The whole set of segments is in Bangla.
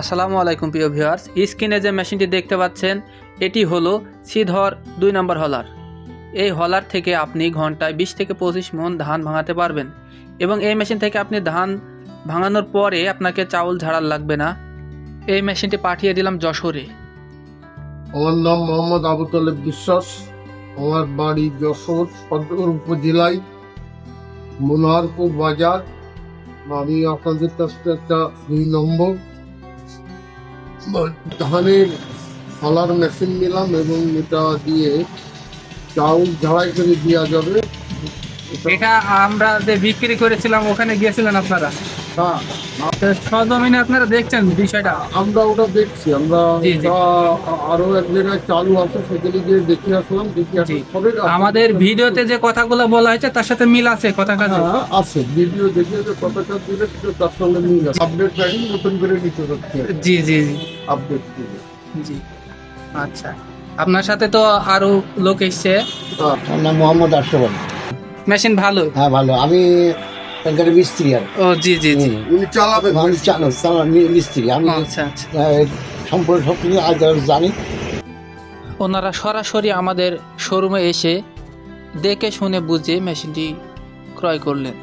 আসসালামু আলাইকুম প্রিয় ভিউয়ার্স, স্ক্রিনে যে মেশিনটি দেখতে পাচ্ছেন, এটি হলো সিধর দুই নম্বর হলার। এই হলার থেকে আপনি ঘন্টায় বিশ থেকে পঁচিশ মন ধান ভাঙাতে পারবেন এবং এই মেশিন থেকে আপনি ধান ভাঙানোর পরে আপনাকে চাউল ঝাড়ার লাগবে না। এই মেশিনটি পাঠিয়ে দিলাম যশোরে। আমার নাম মোহাম্মদ আবু তালেব বিশ্বাস। আমার বাড়ি যশোর, সদর উপজেলায় মনোহরপুর বাজার। আমি আপনাদের কাছ একটা দুই নম্বর ধানের ফলার মেশিন নিলাম এবং এটা দিয়ে চাউল ঝাড়াই করে দেওয়া যাবে। এটা আমরা যে বিক্রি করেছিলাম ওখানে গিয়েছিলেন আপনারা? হ্যাঁ। সজমিনে আপনারা দেখছেন বিষয়টা? আমরা ওটা দেখছি আমরা জি, জি। ওটা আরও এক জায়গায় চালু আছে সেখানে গিয়ে দেখে আসলাম দেখে জি। আসার পরে আমাদের ভিডিওতে যে কথাগুলো বলা হয়েছে তার সাথে মিল আছে কথা কাজে হ্যাঁ, আছে। ভিডিও দেখে যে কতটা দিলে সেটা তার সঙ্গে মিল আছে। আপডেট নতুন করে নিতে হচ্ছে। জি জি জি। আপডেট জি। আচ্ছা। আপনার সাথে তো আরও লোক এসছে। হ্যাঁ, আমার নাম মোহাম্মদ আশরাফ মেশিন ভালো? হ্যাঁ ভালো। আমি মিস্ত্রি আর ও জি জি জি। উনি চালাবে আমি চালক মিস্ত্রি। আমি আচ্ছা আচ্ছা। সম্পূর্ণ সব কিছু আজ জানি। ওনারা সরাসরি আমাদের শোরুমে এসে দেখে শুনে বুঝে মেশিনটি ক্রয় করলেন।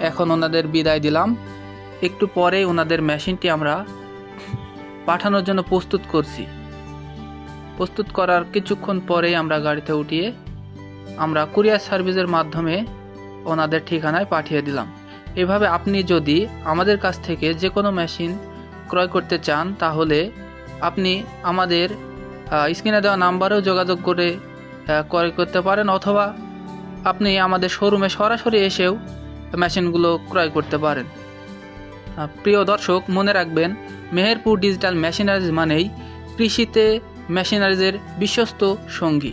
এখন ওনাদের বিদায় দিলাম। একটু পরে ওনাদের মেশিনটি আমরা পাঠানোর জন্য প্রস্তুত করছি। প্রস্তুত করার কিছুক্ষণ পরেই আমরা গাড়িতে উঠিয়ে আমরা কুরিয়ার সার্ভিসের মাধ্যমে ওনাদের ঠিকানায় পাঠিয়ে দিলাম। এভাবে আপনি যদি আমাদের কাছ থেকে যে কোনো মেশিন ক্রয় করতে চান, তাহলে আপনি আমাদের স্ক্রিনে দেওয়া নাম্বারেও যোগাযোগ করে ক্রয় করতে পারেন অথবা আপনি আমাদের শোরুমে সরাসরি এসেও মেশিনগুলো ক্রয় করতে পারেন। প্রিয় দর্শক, মনে রাখবেন, মেহেরপুর ডিজিটাল মেশিনারিজ মানেই কৃষিতে মেশিনারিজের বিশ্বস্ত সঙ্গী।